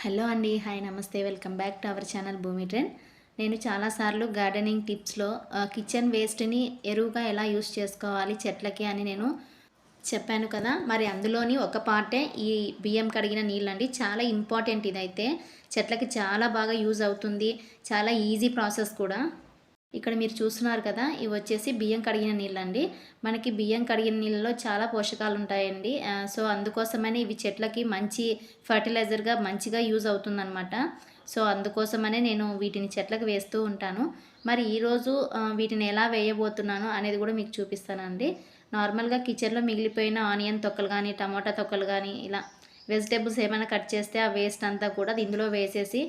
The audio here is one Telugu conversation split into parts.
హలో అండి hi namaste welcome back to our channel Bhoomi trend. నేను చాలాసార్లు గార్డెనింగ్ టిప్స్లో కిచెన్ వేస్ట్ని ఎరువుగా ఎలా యూస్ చేసుకోవాలి చెట్లకి అని నేను చెప్పాను కదా. మరి అందులోని ఒక పార్టే ఈ బియ్యం కడిగిన నీళ్ళండి. చాలా ఇంపార్టెంట్ ఇదైతే. చెట్లకి చాలా బాగా యూజ్ అవుతుంది. చాలా ఈజీ ప్రాసెస్ కూడా. ఇక్కడ మీరు చూస్తున్నారు కదా ఇవి వచ్చేసి బియ్యం కడిగిన నీళ్ళండి. మనకి బియ్యం కడిగిన నీళ్ళలో చాలా పోషకాలు ఉంటాయండి సో అందుకోసమని ఇవి చెట్లకి మంచి ఫర్టిలైజర్గా మంచిగా యూజ్ అవుతుందన్నమాట. సో అందుకోసమనే నేను వీటిని చెట్లకు వేస్తూ ఉంటాను. మరి ఈరోజు వీటిని ఎలా వేయబోతున్నాను అనేది కూడా మీకు చూపిస్తానండి. నార్మల్గా కిచెన్లో మిగిలిపోయిన ఆనియన్ తొక్కలు కానీ టమాటా తొక్కలు కానీ ఇలా వెజిటేబుల్స్ ఏమైనా కట్ చేస్తే ఆ వేస్ట్ అంతా కూడా ఇందులో వేసేసి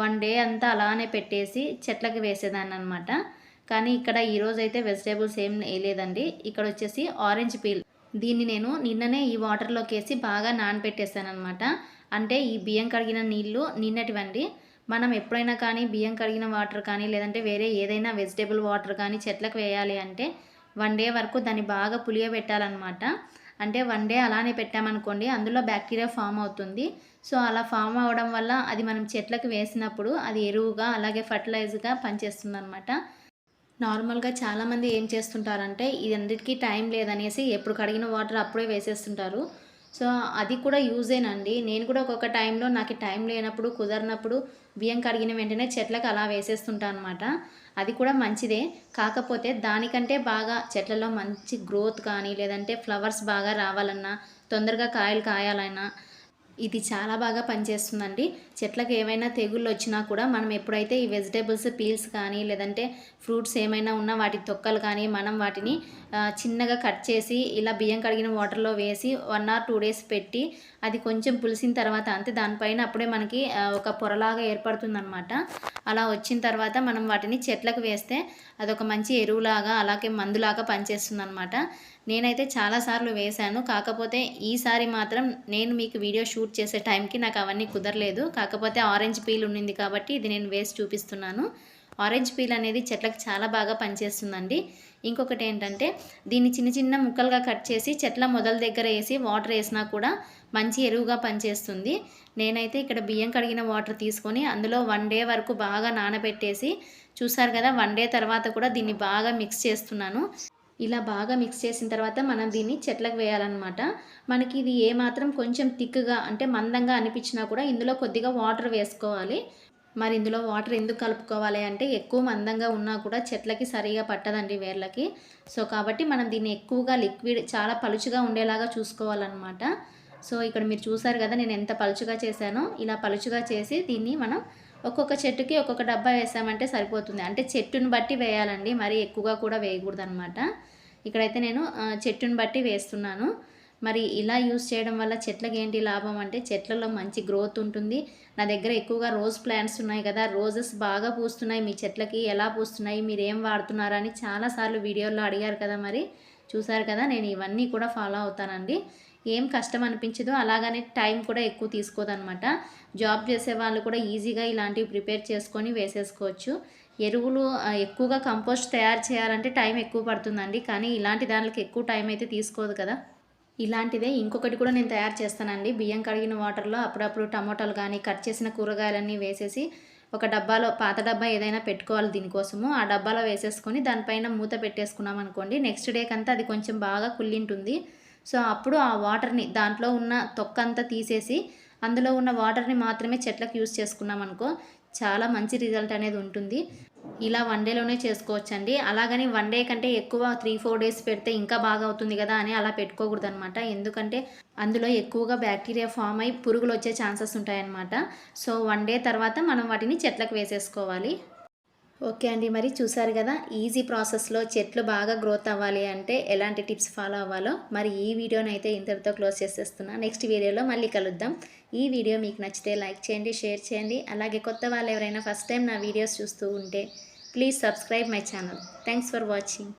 వన్ డే అంతా అలానే పెట్టేసి చెట్లకి వేసేదాన్ని అనమాట కానీ ఇక్కడ ఈరోజు అయితే వెజిటేబుల్స్ ఏం వేయలేదండి. ఇక్కడ వచ్చేసి ఆరెంజ్ పీల్. దీన్ని నేను నిన్ననే ఈ వాటర్లోకి వేసి బాగా నానబెట్టేసాను అనమాట అంటే ఈ బియ్యం కడిగిన నీళ్ళు నిన్నటివండి. మనం ఎప్పుడైనా కానీ బియ్యం కడిగిన వాటర్ కానీ లేదంటే వేరే ఏదైనా వెజిటేబుల్ వాటర్ కానీ చెట్లకు వేయాలి అంటే వన్ డే వరకు దాన్ని బాగా పులియబెట్టాలన్నమాట అంటే వన్ డే అలానే పెట్టామనుకోండి అందులో బ్యాక్టీరియా ఫామ్ అవుతుంది. సో అలా ఫామ్ అవడం వల్ల అది మనం చెట్లకు వేసినప్పుడు అది ఎరువుగా అలాగే ఫర్టిలైజర్గా పనిచేస్తుంది అనమాట నార్మల్గా చాలామంది ఏం చేస్తుంటారంటే ఇది ఇదన్నిటికీ టైం లేదనేసి ఎప్పుడు కడిగిన వాటర్ అప్పుడే వేసేస్తుంటారు. సో అది కూడా యూజేనండి. నేను కూడా ఒక్కొక్క టైంలో నాకు టైం లేనప్పుడు కుదరినప్పుడు బియ్యం కడిగిన వెంటనే చెట్లకు అలా వేసేస్తుంటాను అనమాట అది కూడా మంచిదే. కాకపోతే దానికంటే బాగా చెట్లలో మంచి గ్రోత్ కానీ లేదంటే ఫ్లవర్స్ బాగా రావాలన్నా తొందరగా కాయలు కాయాలన్నా ఇది చాలా బాగా పనిచేస్తుందండి. చెట్లకు ఏమైనా తెగుళ్ళు వచ్చినా కూడా మనం ఎప్పుడైతే ఈ వెజిటేబుల్స్ పీల్స్ కానీ లేదంటే ఫ్రూట్స్ ఏమైనా ఉన్నా వాటి తొక్కలు కానీ మనం వాటిని చిన్నగా కట్ చేసి ఇలా బియ్యం కడిగిన వాటర్లో వేసి వన్ ఆర్ టూ డేస్ పెట్టి అది కొంచెం పులిసిన తర్వాత అంతే దానిపైన అప్పుడే మనకి ఒక పొరలాగా ఏర్పడుతుందనమాట అలా వచ్చిన తర్వాత మనం వాటిని చెట్లకు వేస్తే అదొక మంచి ఎరువులాగా అలాగే మందులాగా పనిచేస్తుంది అనమాట నేనైతే చాలాసార్లు వేశాను. కాకపోతే ఈసారి మాత్రం నేను మీకు వీడియో షూట్ చేసే టైంకి నాకు అవన్నీ కుదరలేదు. కాకపోతే ఆరెంజ్ పీల్ ఉండింది కాబట్టి ఇది నేను వేసి చూపిస్తున్నాను. ఆరెంజ్ పీల్ అనేది చెట్లకు చాలా బాగా పనిచేస్తుందండి. ఇంకొకటి ఏంటంటే దీన్ని చిన్న చిన్న ముక్కలుగా కట్ చేసి చెట్ల మొదల దగ్గర వేసి వాటర్ వేసినా కూడా మంచి ఎరువుగా పనిచేస్తుంది. నేనైతే ఇక్కడ బియ్యం కడిగిన వాటర్ తీసుకొని అందులో వన్ డే వరకు బాగా నానబెట్టేసి చూసారు కదా వన్ డే తర్వాత కూడా దీన్ని బాగా మిక్స్ చేస్తున్నాను. ఇలా బాగా మిక్స్ చేసిన తర్వాత మనం దీన్ని చెట్లకు వేయాలన్నమాట. మనకి ఇది ఏమాత్రం కొంచెం థిక్గా అంటే మందంగా అనిపించినా కూడా ఇందులో కొద్దిగా వాటర్ వేసుకోవాలి. మరి ఇందులో వాటర్ ఎందుకు కలుపుకోవాలి అంటే ఎక్కువ మందంగా ఉన్నా కూడా చెట్లకి సరిగా పట్టదండి వేర్లకి. సో కాబట్టి మనం దీన్ని ఎక్కువగా లిక్విడ్ చాలా పలుచుగా ఉండేలాగా చూసుకోవాలన్నమాట. సో ఇక్కడ మీరు చూసారు కదా నేను ఎంత పలుచుగా చేశానో ఇలా పలుచుగా చేసి దీన్ని మనం ఒక్కొక్క చెట్టుకి ఒక్కొక్క డబ్బా వేసామంటే సరిపోతుంది. అంటే చెట్టుని బట్టి వేయాలండి. మరి ఎక్కువగా కూడా వేయకూడదు అనమాట ఇక్కడైతే నేను చెట్టును బట్టి వేస్తున్నాను. మరి ఇలా యూస్ చేయడం వల్ల చెట్లకి ఏంటి లాభం అంటే చెట్లలో మంచి గ్రోత్ ఉంటుంది. నా దగ్గర ఎక్కువగా రోజ్ ప్లాంట్స్ ఉన్నాయి కదా. రోజెస్ బాగా పూస్తున్నాయి. మీ చెట్లకి ఎలా పూస్తున్నాయి? మీరు ఏం వాడుతున్నారని చాలాసార్లు వీడియోలో అడిగారు కదా మరి. చూసారు కదా? నేను ఇవన్నీ కూడా ఫాలో అవుతానండి. ఏం కష్టం అనిపించదు అలాగనే టైం కూడా ఎక్కువ తీసుకోదనమాట. జాబ్ చేసే వాళ్ళు కూడా ఈజీగా ఇలాంటివి ప్రిపేర్ చేసుకొని వేసేసుకోవచ్చు. ఎరువులు ఎక్కువగా కంపోస్ట్ తయారు చేయాలంటే టైం ఎక్కువ పడుతుందండి. కానీ ఇలాంటి దానికి ఎక్కువ టైం అయితే తీసుకోదు కదా. ఇలాంటిదే ఇంకొకటి కూడా నేను తయారు చేస్తానండి. బియ్యం కడిగిన వాటర్లో అప్పుడప్పుడు టమోటాలు కానీ కట్ చేసిన కూరగాయలన్నీ వేసేసి ఒక డబ్బాలో పాత డబ్బా ఏదైనా పెట్టుకోవాలి దీనికోసము. ఆ డబ్బాలో వేసేసుకొని దానిపైన మూత పెట్టేసుకున్నాం అనుకోండి నెక్స్ట్ డే కంతా అది కొంచెం బాగా కుళ్ళింటుంది. సో అప్పుడు ఆ వాటర్ని దాంట్లో ఉన్న తొక్కంతా తీసేసి అందులో ఉన్న వాటర్ని మాత్రమే చెట్లకు యూస్ చేసుకున్నాం అనుకో చాలా మంచి రిజల్ట్ అనేది ఉంటుంది. ఇలా వన్ డేలోనే చేసుకోవచ్చండి. అలాగని వన్ డే కంటే ఎక్కువ త్రీ ఫోర్ డేస్ పెడితే ఇంకా బాగా అవుతుంది కదా అని అలా పెట్టుకోకూడదు అనమాట ఎందుకంటే అందులో ఎక్కువగా బ్యాక్టీరియా ఫామ్ అయి పురుగులు వచ్చే ఛాన్సెస్ ఉంటాయన్నమాట. సో వన్ డే తర్వాత మనం వాటిని చెట్లకు వేసేసుకోవాలి. ఓకే అండి. మరి చూసారు కదా ఈజీ ప్రాసెస్లో చెట్లు బాగా గ్రోత్ అవ్వాలి అంటే ఎలాంటి టిప్స్ ఫాలో అవ్వాలో మరి ఈ వీడియోని అయితే ఇంతటితో క్లోజ్ చేసేస్తున్నా. నెక్స్ట్ వీడియోలో మళ్ళీ కలుద్దాం. ఈ వీడియో మీకు నచ్చితే లైక్ చేయండి షేర్ చేయండి. అలాగే కొత్త వాళ్ళు ఎవరైనా ఫస్ట్ టైం నా వీడియోస్ చూస్తూ ఉంటే please subscribe my channel. Thanks for watching.